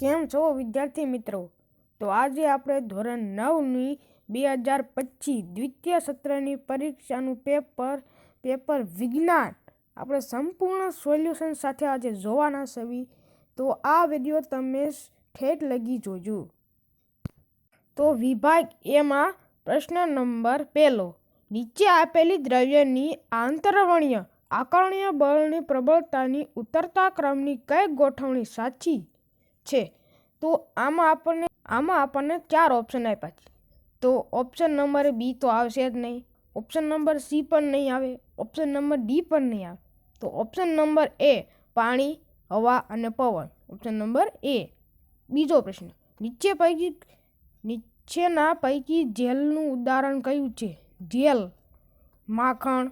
કેમ છો વિદ્યાર્થી મિત્રો? તો આજે આપણે ધોરણ નવની બે હજાર પચીસ દ્વિતીય સત્રની પરીક્ષાનું પેપર પેપર વિજ્ઞાન આપણે સંપૂર્ણ સોલ્યુશન સાથે આજે જોવાના છવી તો આ વીડિયો તમે ઠેઠ લગી જોજો. તો વિભાગ એમાં પ્રશ્ન નંબર પહેલો નીચે આપેલી દ્રવ્યની આંતરવણીય આકર્ણીય બળની પ્રબળતાની ઉતરતા ક્રમની કઈ ગોઠવણી સાચી? છે, તો આમાં આપણને આમાં આપણને ચાર ઓપ્શન આપ્યા છે. તો ઓપ્શન નંબર બી તો આવશે જ નહીં. ઓપ્શન નંબર સી પણ નહીં આવે. ઓપ્શન નંબર ડી પણ નહીં આવે. તો ઓપ્શન નંબર એ પાણી, હવા અને પવન. ઓપ્શન નંબર એ બીજો પ્રશ્ન. નીચે પૈકી, નીચેના પૈકી જેલનું ઉદાહરણ કયું છે? જેલ, માખણ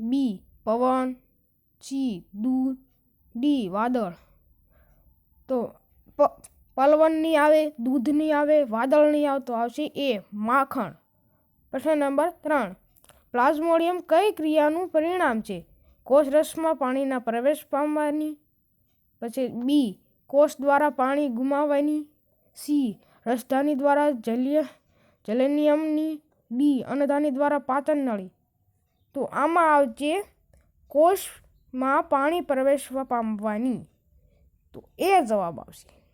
બી પવન સી દૂધ ડી વાદળ. તો પ પલવન નહીં આવે, દૂધ નહીં આવે, વાદળ નહીં આવે તો આવશે એ માખણ. પ્રશ્ન નંબર ત્રણ. પ્લાઝ્મોડિયમ કઈ ક્રિયાનું પરિણામ છે? કોષ રસમાં પાણીના પ્રવેશ પામવાની, પછી બી, કોષ દ્વારા પાણી ગુમાવવાની, સી, રસધાની દ્વારા જલીય, જલેનિયમની, ડી, અન્નધાની દ્વારા પાચન નળી. તો આમાં આવશે કોષમાં પાણી પ્રવેશવા પામવાની. તો એ જવાબ આવશે.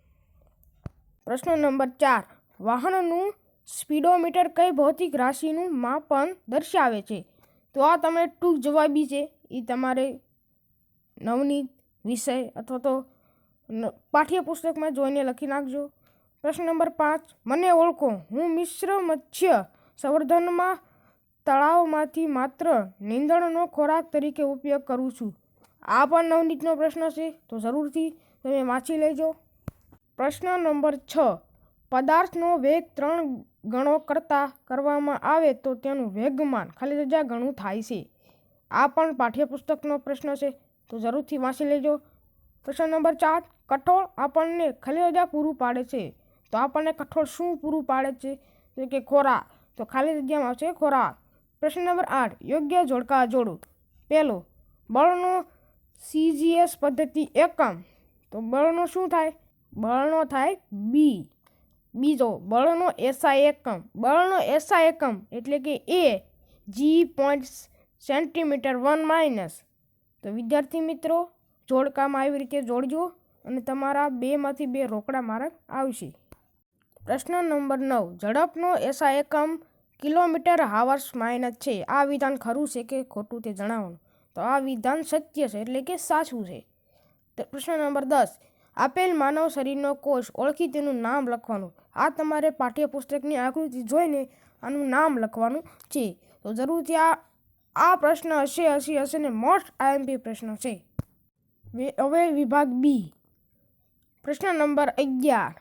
પ્રશ્ન નંબર ચાર. વાહનનું સ્પીડોમીટર કઈ ભૌતિક રાશિનું માપન દર્શાવે છે? તો આ તમે ટૂંક જવાબી છે. એ તમારે નવનીત વિષય અથવા તો પાઠ્યપુસ્તકમાં જોઈને લખી નાખજો. પ્રશ્ન નંબર પાંચ. મને ઓળખો. હું મિશ્ર મત્સ્ય સંવર્ધનમાં તળાવમાંથી માત્ર નીંદણનો ખોરાક તરીકે ઉપયોગ કરું છું. આ પણ નવનીતનો પ્રશ્ન છે. તો જરૂરથી તમે વાંચી લેજો. પ્રશ્ન નંબર છ. પદાર્થનો વેગ ત્રણ ગણો કરતાં કરવામાં આવે તો તેનું વેગમાન ખાલી જગ્યા ગણું થાય છે. આ પણ પાઠ્યપુસ્તકનો પ્રશ્ન છે. તો જરૂરથી વાંચી લેજો. પ્રશ્ન નંબર ચાર. કઠોળ આપણને ખાલી જગ્યા પૂરું પાડે છે. તો આપણને કઠોળ શું પૂરું પાડે છે? તો કે ખોરાક. તો ખાલી જગ્યામાં આવશે ખોરાક. પ્રશ્ન નંબર આઠ. યોગ્ય જોડકા જોડો. પહેલો, બળનો સીજીએસ પદ્ધતિ એકમ. તો બળનો શું થાય? બળનો થાય બી બીજો બળનો એસઆઈ એકમ. બળનો એસઆઈ એકમ એટલે કે એ જી પોઈન્ટ સેન્ટીમીટર વન માઇનસ તો વિદ્યાર્થી મિત્રો, જોડકામાં આવી રીતે જોડજો અને તમારા બેમાંથી બે રોકડા માર્ક આવશે. પ્રશ્ન નંબર નવ. ઝડપનો એસઆઈ એકમ કિલોમીટર હાવર્સ માઇનસ છે. આ વિધાન ખરું છે કે ખોટું તે જણાવવાનું? તો આ વિધાન સત્ય છે એટલે કે સાચું છે. પ્રશ્ન નંબર દસ. આપેલ માનવ શરીરનો કોષ ઓળખી તેનું નામ લખવાનું. આ તમારે પાઠ્યપુસ્તકની આકૃતિ જોઈને આનું નામ લખવાનું છે. તો જરૂરથી આ આ પ્રશ્ન હશે હશે હશે ને મોસ્ટ આઈએમપી પ્રશ્ન છે. હવે વિભાગ બી પ્રશ્ન નંબર અગિયાર.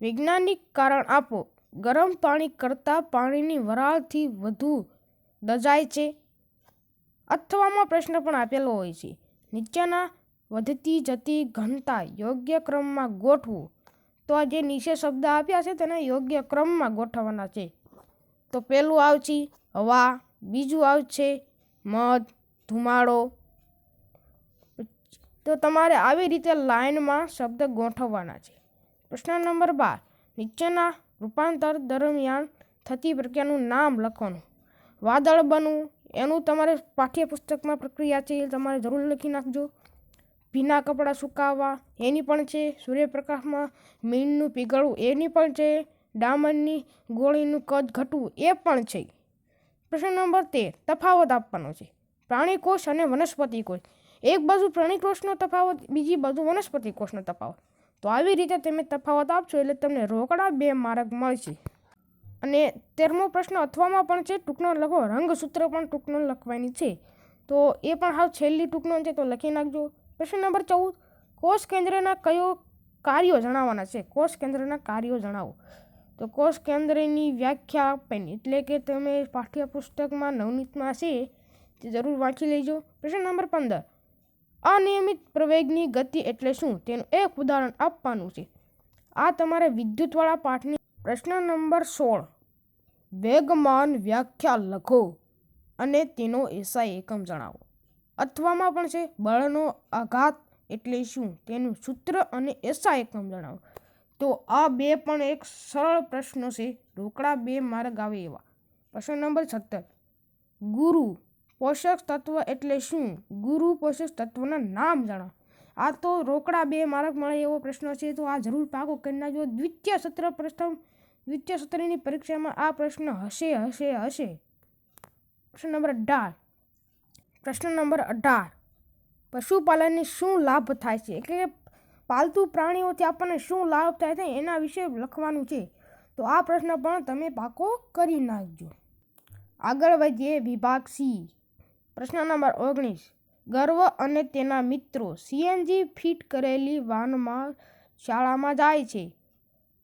વૈજ્ઞાનિક કારણ આપો. ગરમ પાણી કરતાં પાણીની વરાળથી વધુ દજાય છે. અથવામાં પ્રશ્ન પણ આપેલો હોય છે. નીચેના વધતી જતી ઘનતા યોગ્ય ક્રમમાં ગોઠવું. તો આ જે નીચે શબ્દ આપ્યા છે તેને યોગ્ય ક્રમમાં ગોઠવવાના છે. તો પહેલું આવશે હવા, બીજું આવશે મધ, ધુમાડો. તો તમારે આવી રીતે લાઇનમાં શબ્દ ગોઠવવાના છે. પ્રશ્ન નંબર બાર, નીચેના રૂપાંતર દરમિયાન થતી પ્રક્રિયાનું નામ લખવાનું. વાદળ બનવું, એનું તમારે પાઠ્યપુસ્તકમાં પ્રક્રિયા છે એ તમારે જરૂર લખી નાખજો. ભીના કપડાં સુકાવવા, એની પણ છે સૂર્યપ્રકાશમાં મીણનું પીગળવું એની પણ છે ડામરની ગોળીનું કદ ઘટવું, એ પણ છે. પ્રશ્ન નંબર તેર, તફાવત આપવાનો છે. પ્રાણી કોષ અને વનસ્પતિ કોષ. એક બાજુ પ્રાણી કોષનો તફાવત, બીજી બાજુ વનસ્પતિ કોષનો તફાવત. તો આવી રીતે તમે તફાવત આપશો એટલે તમને રોકડા બે માર્ગ મળશે. અને તેરમો પ્રશ્ન, અથવામાં પણ છે ટૂંકનો લખો, રંગસૂત્ર પણ ટૂંકનો લખવાની છે. તો એ પણ હાવ છેલ્લી ટૂંકનો છે, તો લખી નાખજો. પ્રશ્ન નંબર ચૌદ. કોષ કેન્દ્રના કયો કાર્યો જણાવવાના છે? કોષ કેન્દ્રના કાર્યો જણાવો. તો કોષ કેન્દ્રની વ્યાખ્યા આપવાની એટલે કે તમે પાઠ્યપુસ્તકમાં નવનીતમાં છે તે જરૂર વાંચી લેજો. પ્રશ્ન નંબર પંદર. અનિયમિત પ્રવેગની ગતિ એટલે શું? તેનું એક ઉદાહરણ આપવાનું છે. આ તમારે વિદ્યુતવાળા પાઠની પ્રશ્ન નંબર સોળ. વેગમાન વ્યાખ્યા લખો અને તેનો એસઆઈ એકમ જણાવો. અથવામાં પણ છે. બળનો આઘાત એટલે શું? તેનું સૂત્ર અને એસા એકમ જણાવો. તો આ બે પણ એક સરળ પ્રશ્નો છે. રોકડા બે માર્ગ આવે એવા. પ્રશ્ન નંબર સત્તર. ગુરુ પોષક તત્વ એટલે શું? ગુરુ પોષક તત્વના નામ જણાવો. આ તો રોકડા બે માર્ક મળે એવો પ્રશ્ન છે. તો આ જરૂર પાકો કરી નાખજો. દ્વિતીય સત્ર પ્રથમ, દ્વિતીય સત્રની પરીક્ષામાં આ પ્રશ્ન હશે હશે હશે. પ્રશ્ન નંબર અઢાર. પ્રશ્ન નંબર અઢાર. પશુપાલનને શું લાભ થાય છે? એટલે પાલતુ પ્રાણીઓથી આપણને શું લાભ થાય છે એના વિશે લખવાનું છે. તો આ પ્રશ્ન પણ તમે પાકો કરી નાખજો. આગળ વધીએ વિભાગ સી. પ્રશ્ન નંબર ઓગણીસ. ગર્વ અને તેના મિત્રો સીએનજી ફિટ કરેલી વાનમાં શાળામાં જાય છે.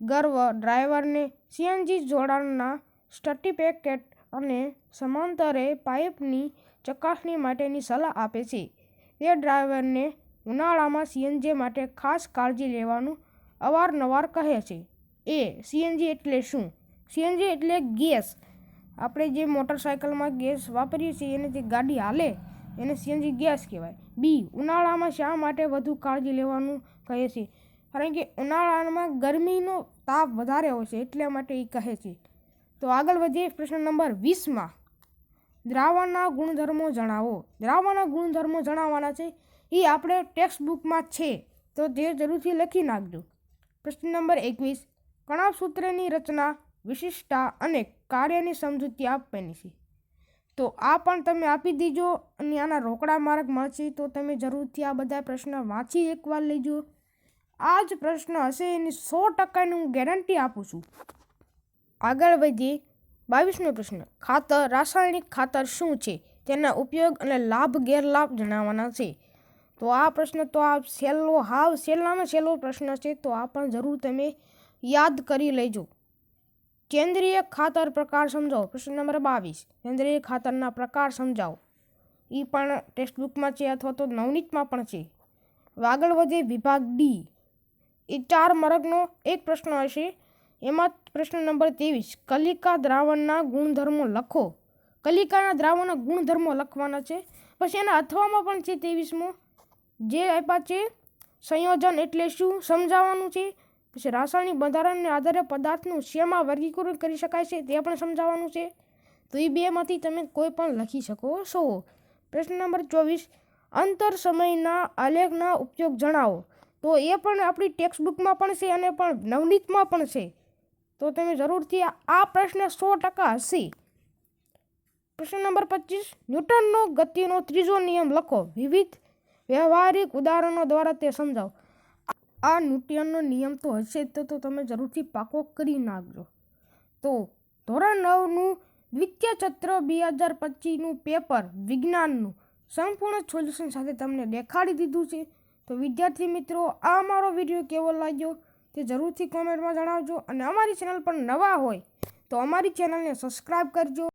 ગર્વ ડ્રાઈવરને સીએનજી જોડાણના સર્ટિફિકેટ અને સમાંતરે પાઇપની ચકાસણી માટેની સલાહ આપે છે. તે ડ્રાઈવરને ઉનાળામાં સીએનજી માટે ખાસ કાળજી લેવાનું અવારનવાર કહે છે. એ સીએનજી એટલે શું? સીએનજી એટલે ગેસ. આપણે જે મોટરસાયકલમાં ગેસ વાપરીએ છીએ, એને જે ગાડી હાલે, એને સીએનજી ગેસ કહેવાય. બી, ઉનાળામાં શા માટે વધુ કાળજી લેવાનું કહે છે? કારણ કે ઉનાળામાં ગરમીનો તાપ વધારે હોય છે, એટલા માટે એ કહે છે. તો આગળ વધીએ પ્રશ્ન નંબર વીસમાં. દ્રાવણના ગુણધર્મો જણાવો. દ્રાવણના ગુણધર્મો જણાવવાના છે. એ આપણે ટેક્સ્ટ બુકમાં છે. તો તે જરૂરથી લખી નાખજો. પ્રશ્ન નંબર એકવીસ. કણાસૂત્રની રચના, વિશિષ્ટતા અને કાર્યની સમજૂતી આપવાની છે. તો આ પણ તમે આપી દીજો અને આના રોકડા માર્ક મળશે તો તમે જરૂરથી આ બધા પ્રશ્ન વાંચી એકવાર લેજો. આ જ પ્રશ્ન હશે એની સો ટકાની હું ગેરંટી આપું છું. આગળ વધીએ. બાવીસમો પ્રશ્ન, ખાતર, રાસાયણિક ખાતર શું છે? તેના ઉપયોગ અને લાભ ગેરલાભ જણાવવાના છે. તો આ પ્રશ્ન તો આ છેલ્લો, હાવ છેલ્લામાં છેલ્લો પ્રશ્ન છે, તો આ પણ જરૂર તમે યાદ કરી લેજો. કેન્દ્રીય ખાતર પ્રકાર સમજાવો. પ્રશ્ન નંબર બાવીસ, કેન્દ્રીય ખાતરના પ્રકાર સમજાવો. એ પણ ટેક્સ્ટ બુકમાં છે અથવા તો નવનીતમાં પણ છે. આગળ વધે વિભાગ ડી. એ ચાર મરગનો એક પ્રશ્ન હશે. એમાં પ્રશ્ન નંબર ત્રેવીસ. કલિકા દ્રાવણના ગુણધર્મો લખો. કલિકાના દ્રાવણના ગુણધર્મો લખવાના છે. પછી એના અથવામાં પણ છે ત્રેવીસમો. જે આપ્યા છે સંયોજન એટલે શું સમજાવવાનું છે? પછી રાસાયણિક બંધારણને આધારે પદાર્થનું શેમાં વર્ગીકરણ કરી શકાય છે તે પણ સમજાવવાનું છે. તો એ બેમાંથી તમે કોઈ પણ લખી શકો છો. પ્રશ્ન નંબર ચોવીસ. અંતર સમયના આલેખના ઉપયોગ જણાવો. તો એ પણ આપણી ટેક્સ્ટ બુકમાં પણ છે અને પણ નવનીતમાં પણ છે. તો તમે જરૂરથી આ પ્રશ્ન સો ટકા હશે પ્રશ્ન નંબર પચીસ, ન્યૂટનનો ગતિનો ત્રીજો નિયમ લખો. વિવિધ વ્યવહારિક ઉદાહરણો દ્વારા તે સમજાવો. આ ન્યૂટનનો નિયમ તો હશે તો તો તમે જરૂરથી પાકો કરી નાખજો. તો ધોરણ નવનું દ્વિતીય ચત્ર બે હજાર પચીસનું પેપર વિજ્ઞાનનું સંપૂર્ણ સોલ્યુશન સાથે તમને દેખાડી દીધું છે. તો વિદ્યાર્થી મિત્રો, આ મારો વીડિયો કેવો લાગ્યો? તે જરૂરથી કોમેન્ટમાં જણાવજો. અને અમારી ચેનલ પર નવા હોય તો અમારી ચેનલને સબસ્ક્રાઈબ કરજો.